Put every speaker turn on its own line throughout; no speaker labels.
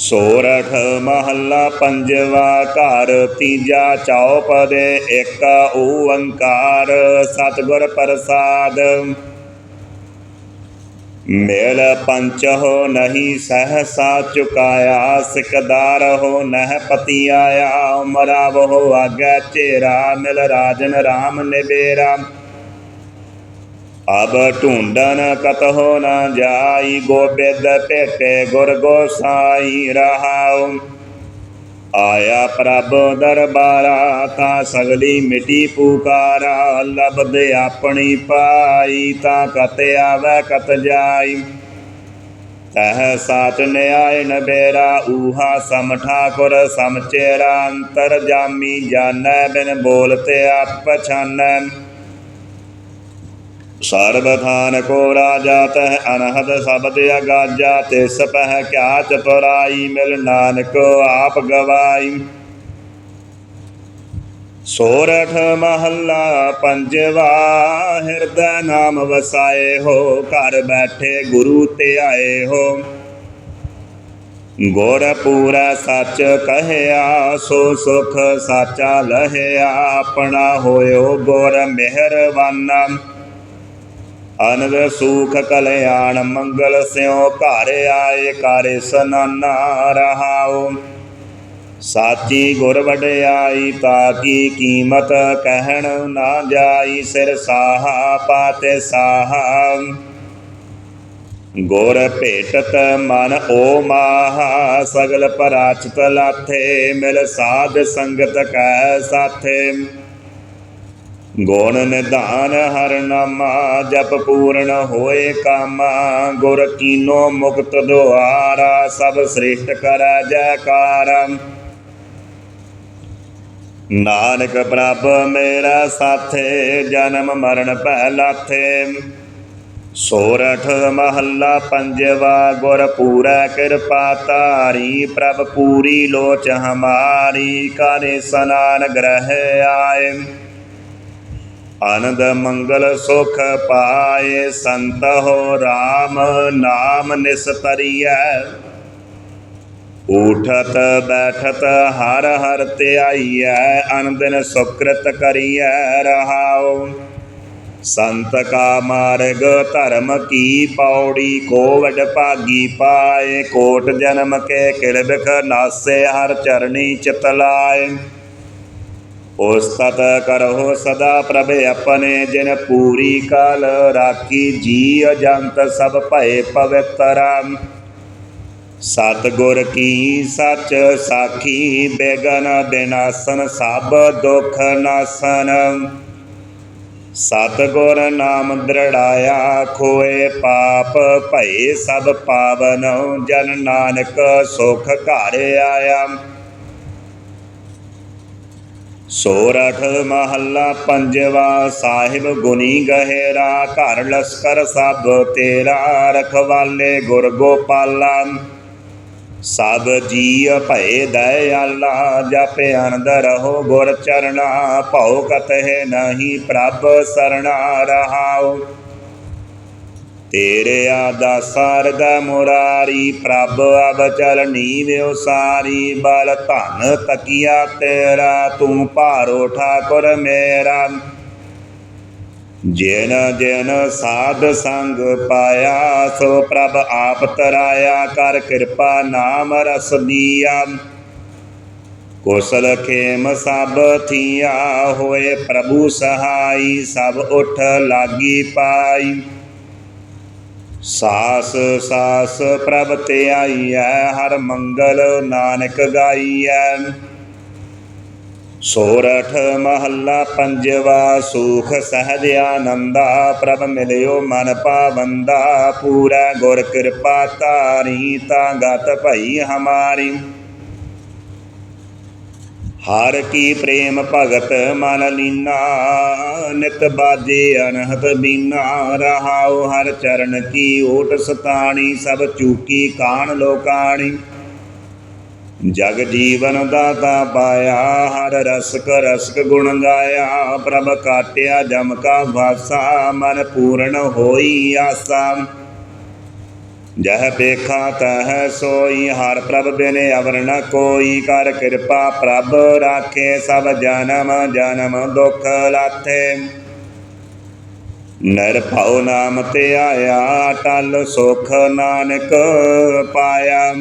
ਸੋਰਠ ਮਹੱਲਾ ਪੰਜਵਾ ਘਰ, ਤੀਜਾ ਚੌਪਦੇ ਇੱਕ ਓੰਕਾਰ, ਸਤਿਗੁਰ ਪ੍ਰਸਾਦ। ਮੇਲ ਪੰਚ ਹੋ ਨਹੀਂ ਸਹਸਾ ਚੁਕਾਇਆ, ਸਿਕਦਾਰ ਹੋ ਨਹਿ ਪਤੀ ਆਇਆ ਮਰਾਵ ਹੋ ਆਗੇ ਚੇਰਾ, ਮਿਲ ਰਾਜਨ ਰਾਮ ਨਿਬੇਰਾ ਅਬ ਢੂੰਡਨ ਕਤਹੁ ਨਾ ਜਾਈ, ਗੋਬਿੰਦ ਭੇਟੇ ਗੁਰ ਗੋਸਾਈ ਰਹਾਉ। ਆਇਆ ਪ੍ਰਭ ਦਰਬਾਰਾ, ਤਾ ਸਗਲੀ ਮਿਟੀ ਪੁਕਾਰਾ ਲਬਦ ਆਪਣੀ ਪਾਈ, ਤਾ ਕਤ ਆਵੈ ਕਤ ਜਾਈ। ਤਹ ਸਾਚ ਨਿਆਇ ਨਬੇਰਾ ਊਹਾ ਸਮ ਠਾਕੁਰ ਸਮ ਚੇਰਾ, ਅੰਤਰ ਜਾਮੀ ਜਾਣੈ ਬਿਨ ਬੋਲਤੇ ਆਪ ਪਛਾਨੈ। ਸਰਬ ਥਾਨ ਕੋ ਰਾਜਾ ਤਹ ਅਨਹਦ ਸਬਦ ਅਗਾਜਾ ਤਿਸ ਪਹਿ ਕਿਆ ਚਤੁਰਾਈ ਮਿਲ ਨਾਨਕ ਆਪ ਗਵਾਈ। ਸੋਰਠ ਮਹੱਲਾ ਪੰਜਵਾ, ਹਿਰਦੈ ਨਾਮ ਵਸਾਏ ਹੋ, ਘਰ ਬੈਠੇ ਗੁਰੂ ਤੇ ਆਏ ਹੋ। ਗੁਰ ਪੂਰਾ ਸੱਚ ਕਹਿਆ, ਸੋ ਸੁਖ ਸਾਚਾ ਲਹਿਆ, ਆਪਣਾ ਹੋਇਓ ਗੁਰ ਮਿਹਰਬਾਨਾ ਅਨੰਦ ਸੂਖ ਕਲਿਆਣ ਮੰਗਲ ਸਿਉ ਘਰ ਆਏ ਕਰ ਸਨਾਨਾ ਰਹਾਉ। ਸਾਚੀ ਗੁਰ ਵਡਿਆਈ ਤਾ ਕੀ ਕੀਮਤ ਕਹਿਣ ਨਾ ਜਾਈ ਸਿਰ ਸਾਹਾ ਪਾਤੇ ਸਾਹਾ। ਗੁਰ ਭੇਟਤ ਮਨ ਓ ਮਾਹਾ, ਸਗਲ ਪਰਾਚਿਤ ਲਾਥੇ ਮਿਲ ਸਾਧ ਸੰਗਤ ਕੈ ਸਾਥੇ। ਗੁਣ ਨਿਧਾਨ ਹਰ ਨਾਮਾ, ਜਪ ਪੂਰਨ ਹੋਏ ਕਾਮਾ, ਗੁਰ ਕੀਨੋ ਮੁਕਤ ਦੁਆਰਾ, ਸਭ ਸ੍ਰਿਸ਼ਟ ਕਰੈ ਜੈਕਾਰ। ਨਾਨਕ ਪ੍ਰਭ ਮੇਰਾ ਸਾਥੇ, ਜਨਮ ਮਰਨ ਭੈ ਲਾਥੇ ਸੋਰਠ ਮਹੱਲਾ ਪੰਜਵਾ, ਗੁਰ ਪੂਰਾ ਕਿਰਪਾ ਤਾਰੀ ਪ੍ਰਭ ਪੂਰੀ ਲੋਚ ਹਮਾਰੀ ਕਰੇ ਸਨਾਨ ਗ੍ਰਹਿ ਆਏ। ਆਨੰਦ, ਮੰਗਲ, ਸੁਖ ਪਾਏ ਸੰਤ ਹੋ RAM ਨਾਮ ਨਿਸਤਰੀਐ। ਉਠਤ ਬੈਠਤ, ਹਰ ਹਰ ਧਿਆਈਐ, ਅਨੰਦਨ ਸੁਕ੍ਰਿਤ ਕਰੀਐ ਰਹਾਉ। ਸੰਤ ਕਾ ਮਾਰਗ, ਧਰਮ ਕੀ ਪੌੜੀ, ਕੋਵਡ ਭਾਗੀ ਪਾਏ। ਕੋਟ ਜਨਮ ਕੇ ਕਿਰਬਖ ਨਾਸੇ, ਹਰ ਚਰਣੀ ਚਿਤ ਲਾਏ। ਉਸਤਤ ਕਰਹੁ ਸਦਾ ਪ੍ਰਭ ਆਪਣੇ, ਜਿਨ ਪੂਰੀ ਕਾਲ ਰਾਖੀ ਜੀ ਅਜੰਤ ਸਭ ਭਏ ਪਵਿੱਤਰਾ। ਸਤਗੁਰ ਕੀ ਸੱਚ ਸਾਖੀ, ਬੇਗਨ ਬਿਨਾਸਨ ਸਭ ਦੁਖ ਨਾਸਨ। ਸਤਗੁਰ ਨਾਮ ਦ੍ਰਿੜਾਇਆ, ਖੋਏ ਪਾਪ ਭਏ ਸਭ ਪਾਵਨ। ਜਨ ਨਾਨਕ ਸੁਖ ਘਰ ਆਇਆ। ਸੋਰਠ ਮਹੱਲਾ ਪੰਜਵਾ ਸਾਹਿਬ ਗੁਨੀ ਗਹਿਰਾ, ਘਰ ਲਸਕਰ ਸਭ ਤੇਰਾ ਰਖਵਾਲੇ ਗੁਰ ਗੋਪਾਲਾ। ਸਭ ਜੀ ਭਏ ਦਇਆਲਾ, ਜਪ ਅਨੰਦ ਰਹੋ ਗੁਰ ਚਰਣਾ, ਭਉ ਕਤਹਿ ਨਹੀਂ ਪ੍ਰਭ ਸਰਣਾ ਰਹਾਉ। ਤੇਰੇ ਆਦਾਸਾਰ ਦਾ ਮੁਰਾਰੀ, ਪ੍ਰਭ ਅਬ ਚਲਨੀ ਸਾਰੀ, ਬਲ ਧਨ ਤਕੀਆ ਤੇਰਾ, ਤੂੰ ਭਾਰੋ ਠਾਕੁਰ ਮੇਰਾ। ਜਿਨ ਜਿਨ ਸਾਧ ਸੰਗ ਪਾਇਆ, ਸੋ ਪ੍ਰਭ ਆਪ ਤਰਾਇਆ, ਕਰ ਕਿਰਪਾ ਨਾਮ ਰਸ ਦੀਆ। ਕੁਸਲ ਖੇਮ ਸਭ ਥੀਆ, ਹੋਏ ਪ੍ਰਭੂ ਸਹਾਈ, ਸਭ ਉਠ ਲਾਗੀ ਪਾਈ। ਸਾਸ ਸਾਸ ਪ੍ਰਭ ਤੇ ਆਈਐ ਹਰ ਮੰਗਲ ਨਾਨਕ ਗਾਈਐ। ਸੋਰਠ ਮਹੱਲਾ ਪੰਜਵਾ, ਸੂਖ ਸਹਜ ਆਨੰਦਾ, ਪ੍ਰਭ ਮਿਲਿਓ ਮਨ ਪਾਵੰਦਾ, ਪੂਰਾ ਗੁਰ ਕਿਰਪਾ ਤਾਰੀ ਤਾਂ ਗਤ ਭਈ ਹਮਾਰੀ। ਹਰ ਕੀ ਪ੍ਰੇਮ ਭਗਤ ਮਨ ਲੀਨਾ, ਨਿਤ ਬਾਜੇ ਅਨਹਤ ਬੀਨਾ, ਰਹਾਉ ਹਰ ਚਰਨ ਕੀ ਓਟ ਸਤਾਣੀ, ਸਭ ਚੂਕੀ ਕਾਣ ਲੋਕਾਣੀ। ਜਗ ਜੀਵਨ ਦਾਤਾ ਪਾਇਆ, ਹਰ ਰਸਕ ਰਸਕ ਗੁਣ ਗਾਇਆ, ਪ੍ਰਭ ਕਾਟਿਆ ਜਮ ਕਾ ਵਾਸਾ, ਮਨ ਪੂਰਨ ਹੋਈ ਆਸਾ। ਜਹ ਬੇਖਾ ਤਹ ਸੋਈ ਹਰ ਪ੍ਰਭ ਬਿਨ ਅਵਰ ਨ ਕੋਈ ਕਰ ਕਿਰਪਾ ਪ੍ਰਭ ਰਾਖੇ ਸਭ ਜਨਮ ਜਨਮ ਦੁਖ ਲਾਥੇ ਨਿਰਭਉ ਨਾਮ ਤੇ ਆਇਆ ਟਲ ਸੁਖ ਨਾਨਕ ਪਾਇਆ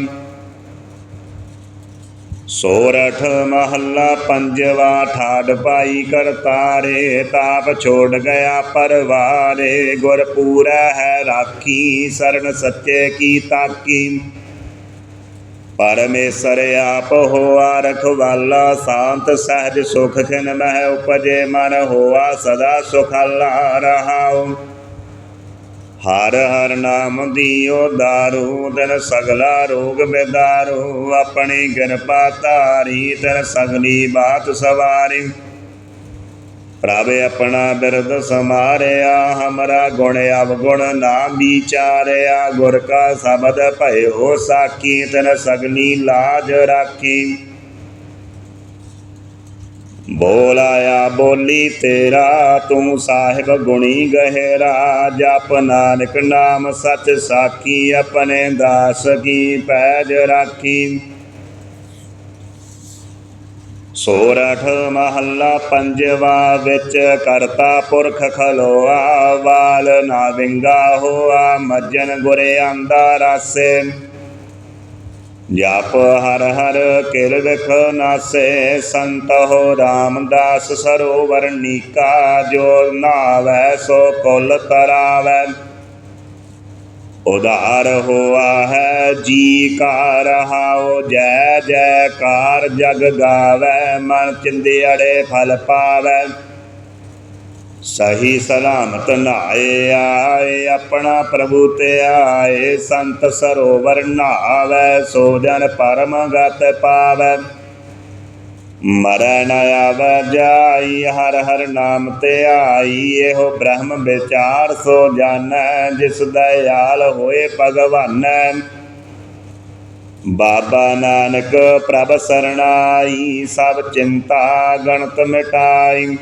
ਸੋਰਠ ਮਹੱਲਾ ਪੰਜਵਾ ਠਾਡ ਪਾਈ ਕਰਤਾਰੇ ਤਾਪ ਛੋੜ ਗਿਆ ਪਰਵਾਰੇ। ਗੁਰ ਪੂਰਾ ਹੈ ਰਾਖੀ, ਸ਼ਰਨ ਸੱਚੇ ਕੀ ਤਾਕੀ। ਪਰਮੇਸ਼ਰ ਆਪ ਹੋਆ ਰਖਵਾਲਾ, ਸ਼ਾਂਤ ਸਹਿਜ ਸੁਖ ਖਿਨ ਮਹਿ ਉਪਜੇ ਮਨ ਹੋਆ, ਸਦਾ ਸੁਖਾਲਾ ਰਹਾਉ। ਹਰ ਹਰ ਨਾਮ ਦੀਓ ਦਾਰੂ, ਤਨ ਸਗਲਾ ਰੋਗ ਬਿਦਾਰੂ। ਆਪਣੀ ਕਿਰਪਾ ਧਾਰੀ, ਤਨ ਸਗਲੀ ਬਾਤ ਸਵਾਰੀ। ਪ੍ਰਭ ਆਪਣਾ ਬਿਰਦ ਸਮਾਰਿਆ, ਹਮਰਾ ਗੁਣ ਅਵਗੁਣ ਨਾ ਵਿਚਾਰਿਆ। ਗੁਰ ਕਾ ਸ਼ਬਦ ਭਇਓ ਸਾਖੀ, ਤਨ ਸਗਲੀ ਲਾਜ ਰਾਖੀ। ਬੋਲਾਇਆ, ਬੋਲੀ ਤੇਰਾ, ਤੂੰ ਸਾਹਿਬ ਗੁਣੀ ਗਹਿਰਾ। ਜਪ ਨਾਨਕ ਨਾਮ ਸਚ ਸਾਖੀ, ਆਪਣੇ ਦਾਸ ਕੀ ਪੈਜ ਰਾਖੀ। ਸੋਰਠ ਮਹੱਲਾ ਪੰਜਵਾ ਵਿੱਚ ਕਰਤਾ ਪੁਰਖ ਖਲੋਆ, ਵਾਲ ਨਾ ਵਿੰਗਾ ਹੋਆ, ਮੱਜਨ ਗੁਰੇ ਆਂਦਾ ਰਾਸੇ। ਜਪ ਹਰ ਹਰ ਕਿਲ ਵਿਖ ਨਾਸੇ, ਸੰਤ ਹੋ ਰਾਮਦਾਸ ਸਰੋਵਰ ਨੀਕਾ ਜੋ ਨਾਵੈ ਸੋ ਕੁਲ ਤਰਾਵੈ। ਉਦਾਰ ਹੋਆ ਹੈ, ਜੀ ਕਾ ਰਹਾਉ ਜੈ ਜੈਕਾਰ ਜਗ ਗਾਵੈ, ਮਨ ਚਿੰਦਿਆੜੇ ਫਲ ਪਾਵੈ। ਸਹੀ ਸਲਾਮਤ ਨਾਏ ਆਏ, ਆਪਣਾ ਪ੍ਰਭੂ ਤੇ ਆਏ, ਸੰਤ ਸਰੋਵਰ ਨਾਵੈ, ਸੋ ਜਨ ਪਰਮ ਗਤ ਪਾਵੈ। ਮਰੈ ਆਵੈ, ਜਾਈ ਹਰ ਹਰ ਨਾਮ ਤੇ ਆਈ, ਇਹੋ ਬ੍ਰਹਮ ਵਿਚਾਰ ਸੋ ਜਾਣੈ, ਜਿਸ ਦਇਆਲ ਹੋਏ ਭਗਵਾਨੈ। ਬਾਬਾ ਨਾਨਕ ਪ੍ਰਭ ਸਰਣਾਈ, ਸਭ ਚਿੰਤਾ ਗਣਤ ਮਿਟਾਈ।